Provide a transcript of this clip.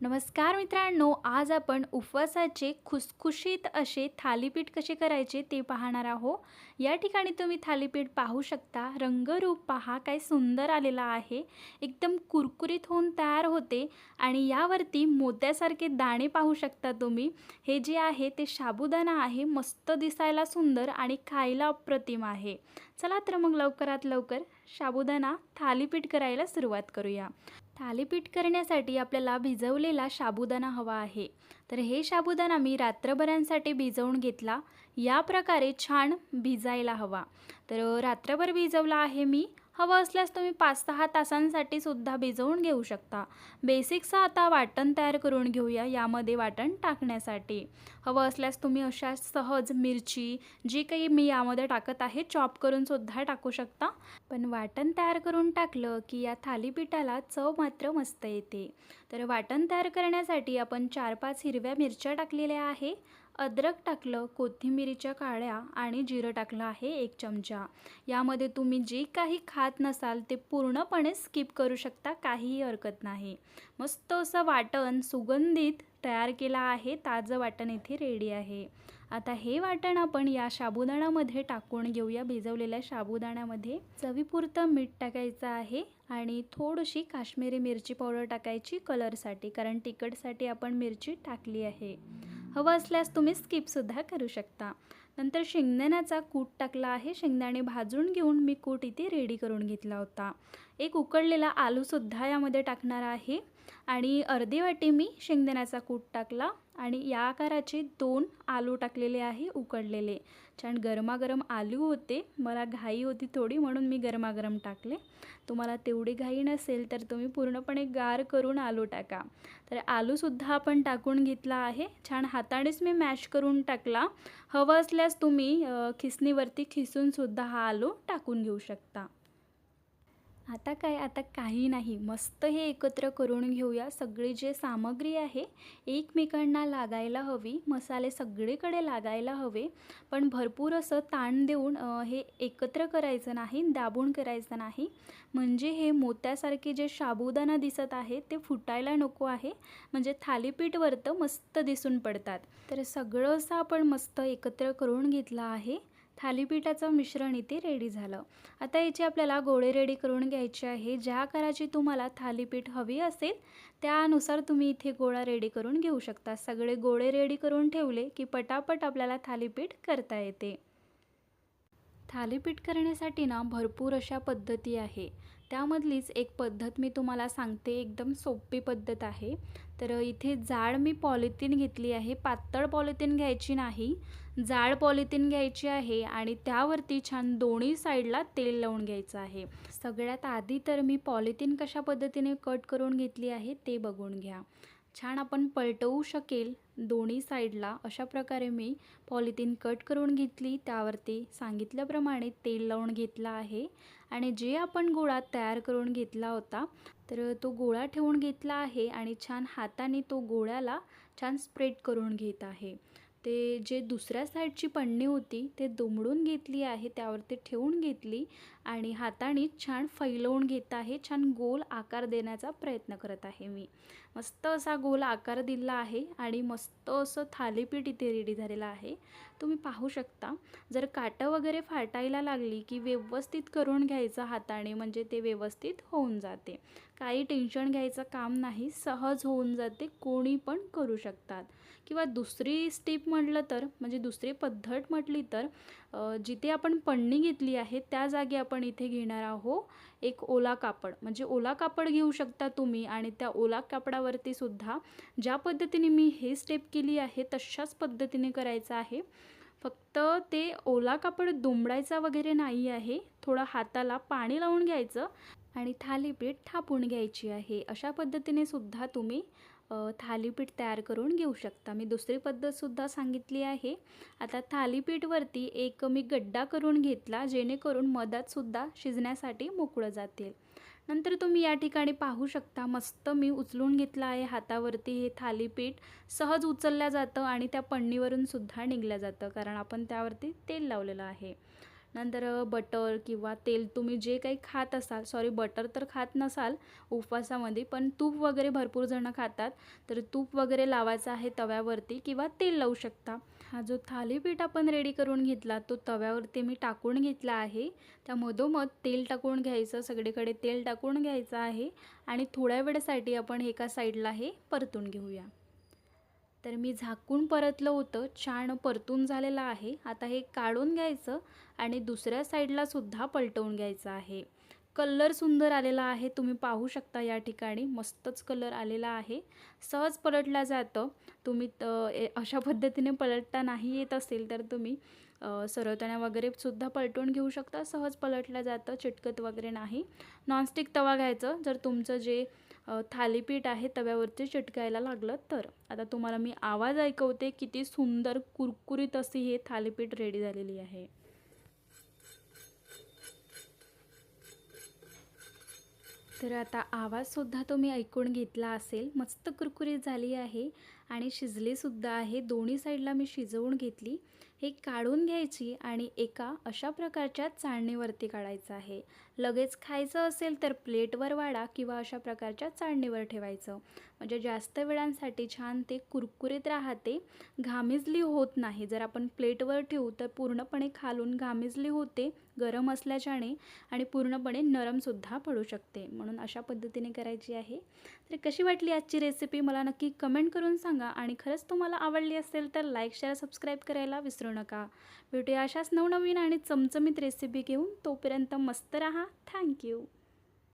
नमस्कार मित्रांनो आज आपण उपवासाचे खुसखुशीत असे थालीपीठ कसे करायचे ते पाहणार आहोत. या ठिकाणी तुम्ही थालीपीठ पाहू शकता. रंगरूप पहा काय सुंदर आलेला आहे. एकदम कुरकुरीत होऊन तयार होते. आणि यावरती मोत्यासारखे दाणे पाहू शकता तुम्ही. हे जे आहे ते साबुदाणा आहे मस्त दिसायला सुंदर आणि खायला अप्रतिम आहे. चला तर मग लवकरात लवकर साबुदाणा थालीपीठ करायला सुरुवात करूया. थालीपीठ करण्यासाठी आपल्याला भिजवलेला साबुदाणा हवा आहे. तर हे साबुदाणा मी रात्रभरांसाठी भिजवून घेतला. या प्रकारे छान भिजायला हवा. तर रात्रभर भिजवला आहे मी. हवं असल्यास तुम्ही पाच सहा तासांसाठी सुद्धा भिजवून घेऊ शकता. बेसिकचं आता वाटण तयार करून घेऊया यामध्ये वाटण टाकण्यासाठी. हवं असल्यास तुम्ही अशा सहज मिरची जी काही मी यामध्ये टाकत आहे चॉप करून सुद्धा टाकू शकता. पण वाटण तयार करून टाकलं की या थालीपीठाला चव मात्र मस्त येते. तर वाटण तयार करण्यासाठी आपण चार पाच हिरव्या मिरच्या टाकलेल्या आहे. अद्रक टाकलं कोथिंबिरीच्या काळ्या आणि जिरं टाकलं आहे एक चमचा. यामध्ये तुम्ही जे काही खात नसाल ते पूर्णपणे स्किप करू शकता काहीही हरकत नाही. मस्त असं वाटण सुगंधित तयार केला आहे ताजं वाटण इथे रेडी आहे. आता हे वाटण आपण या शाबुदाण्यामध्ये टाकून घेऊया. भिजवलेल्या साबुदाण्यामध्ये चवीपुरतं मीठ टाकायचं आहे आणि थोडीशी काश्मीरी मिरची पावडर टाकायची कलरसाठी कारण तिखटसाठी आपण मिरची टाकली आहे. हवं असल्यास तुम्ही स्किपसुद्धा करू शकता. नंतर शेंगदाण्याचा कूट टाकला आहे. शेंगदाणे भाजून घेऊन मी कूट इथे रेडी करून घेतला होता. एक उकडलेला आलूसुद्धा यामध्ये टाकणार आहे. आणि अर्धी वाटी मी शेंगदाण्याचा कूट टाकला आणि या आकाराचे दोन आलू टाकलेले आहे उकडलेले. छान गरमागरम आलू होते. मला घाई होती थोडी म्हणून मी गरमागरम टाकले. तुम्हाला तेवढी घाई नसेल तर तुम्ही पूर्णपणे गार करून आलू टाका. तर आलूसुद्धा आपण टाकून घेतला आहे. छान हातानेच मी मॅश करून टाकला. हवं असल्यास तुम्ही खिसणीवरती खिसूनसुद्धा हा आलू टाकून घेऊ शकता. आता काय आता काही नाही. मस्त हे एकत्र करून घेऊया. सगळी जे सामग्री आहे एकमेकांना लागायला हवी. मसाले सगळीकडे लागायला हवे. पण भरपूर असं ताण देऊन हे एकत्र करायचं नाही दाबून करायचं नाही. म्हणजे हे मोत्यासारखे जे साबुदाणा दिसत आहे ते फुटायला नको आहे. म्हणजे थालीपीठ वरतं मस्त दिसून पडतात. तर सगळं असं आपण मस्त एकत्र करून घेतलं आहे. थालीपीठाचं मिश्रण इथे रेडी झालं. आता याची आपल्याला गोळे रेडी करून घ्यायचे आहे. ज्या आकाराची तुम्हाला थालीपीठ हवी असेल त्यानुसार तुम्ही इथे गोळा रेडी करून घेऊ शकता. सगळे गोळे रेडी करून ठेवले की पटापट आपल्याला थालीपीठ करता येते. थालीपीठ करण्यासाठी ना भरपूर अशा पद्धती आहे. त्यामधलीच एक पद्धत मी तुम्हाला सांगते एकदम सोपी पद्धत आहे. तर इथे जाड मी पॉलिथिन घेतली आहे. पातळ पॉलिथिन घ्यायची नाही. जाड पॉलिथिन घ्यायची आहे आणि त्यावरती छान दोन्ही साईडला तेल लावून घ्यायचं आहे. सगळ्यात आधी तर मी पॉलिथिन कशा पद्धतीने कट करून घेतली आहे ते बघून घ्या. छान आपण पलटवू शकेल दोन्ही साईडला. अशा प्रकारे मी पॉलिथिन कट करून घेतली. त्यावरती सांगितल्याप्रमाणे तेल लावून घेतलं आहे. आणि जे आपण गोळा तयार करून घेतला होता तर तो गोळा ठेवून घेतला आहे आणि छान हाताने तो गोळ्याला छान स्प्रेड करून घेत आहे. ते जे दुसऱ्या साईडची पन्नी होती ते दुमडून घेतली आहे त्यावरती ठेवून घेतली आणि हाताने छान फैलवून घेत आहे छान गोल आकार देण्याचा प्रयत्न करत आहे मी. मस्त असा गोल आकार दिला आहे आणि मस्त असं थालीपीठ इथे रेडी झालेलं आहे. तुम्ही पाहू शकता. जर काटं वगैरे फाटायला लागली की व्यवस्थित करून घ्यायचं हाताने म्हणजे ते व्यवस्थित होऊन जाते. काही टेन्शन घ्यायचं काम नाही सहज होऊन जाते कोणी पण करू शकतात. किंवा दुसरी स्टेप म्हटलं तर म्हणजे दुसरी पद्धत म्हटली तर जिथे आपण पन्नी घेतली आहे त्या जागी आपण इथे घेणार आहोत. एक ओला कापड. म्हणजे ओला कापड घेऊ शकता तुम्ही आणि त्या ओला कापडावरती सुद्धा ज्या पद्धतीने मी हे स्टेप केली आहे तशाच पद्धतीने करायचं आहे. फक्त ते ओला कापड दुमडायचा वगैरे नाही आहे. थोडं हाताला पाणी लावून घ्यायचं आणि थालीपीठ थापून घ्यायची आहे. अशा पद्धतीने सुद्धा तुम्ही थालीपीठ तयार करून घेऊ शकता. मी दुसरी पद्धतसुद्धा सांगितली आहे. आता थालीपीठवरती एक मी गड्डा करून घेतला जेणेकरून मधातसुद्धा शिजण्यासाठी मोकळं जातील. नंतर तुम्ही या ठिकाणी पाहू शकता मस्त मी उचलून घेतलं आहे हातावरती हे थालीपीठ. सहज उचलल्या जातं आणि त्या पन्नीवरून सुद्धा निघलं जातं कारण आपण त्यावरती तेल लावलेलं आहे. नंतर बटर किंवा तेल तुम्ही जे काही खात असाल सॉरी बटर तर खात नसाल उपवासामध्ये पण तूप वगैरे भरपूर जणं खातात. तर तूप वगैरे लावायचं आहे तव्यावरती किंवा तेल लावू शकता. हा जो थालीपीठ आपण रेडी करून घेतला तो तव्यावरती मी टाकून घेतला आहे. त्या मधोमध तेल टाकून घ्यायचं सगळीकडे तेल टाकून घ्यायचं आहे. आणि थोड्या वेळेसाठी आपण एका साईडला हे परतून घेऊया. तर मी झाकून परतलं होतं. छान परतून झालेलं आहे. आता हे काढून घ्यायचं आणि दुसऱ्या साईडला सुद्धा पलटवून घ्यायचं आहे. कलर सुंदर आलेला आहे. तुम्ही पाहू शकता या ठिकाणी. मस्तच कलर आलेला आहे. सहज पलटला जातं. तुम्ही ए- अशा पद्धतीने पलटता नाही येत असेल तर तुम्ही सरवताना वगैरे सुद्धा पलटून घेऊ शकता. सहज पलटलं जातं. चिटकत वगैरे नाही. नॉनस्टिक तवा घ्यायचं. जर तुमचं जे थालीपीठ आहे तव्यावरती चिटकायला लागलं तर. आता तुम्हाला मी आवाज ऐकवते किती सुंदर कुरकुरीत अशी हे थालीपीठ रेडी झालेली आहे. तर आता आवाजसुद्धा तुम्ही ऐकून घेतला असेल. मस्त कुरकुरीत झाली आहे. आणि शिजलीसुद्धा आहे. दोन्ही साईडला मी शिजवून घेतली. हे काढून घ्यायची आणि एका अशा प्रकारच्या चाळणीवरती काढायचं आहे. लगेच खायचं असेल तर प्लेटवर वाढा किंवा अशा प्रकारच्या चाळणीवर ठेवायचं. म्हणजे जास्त वेळांसाठी छान ते कुरकुरीत राहते. घामिजली होत नाही. जर आपण प्लेटवर ठेवू तर पूर्णपणे खालून घामिजली होते गरम असल्याच्याने आणि पूर्णपणे नरमसुद्धा पडू शकते. म्हणून अशा पद्धतीने करायची आहे. तर कशी वाटली आजची रेसिपी मला नक्की कमेंट करून सांगा आणि खरंच तुम्हाला आवडली असेल तर लाईक शेअर सबस्क्राईब करायला विसरू नका. भेटूया अशाच नवनवीन आणि चमचमीत रेसिपी घेऊन. तोपर्यंत मस्त रहा. थँक्यू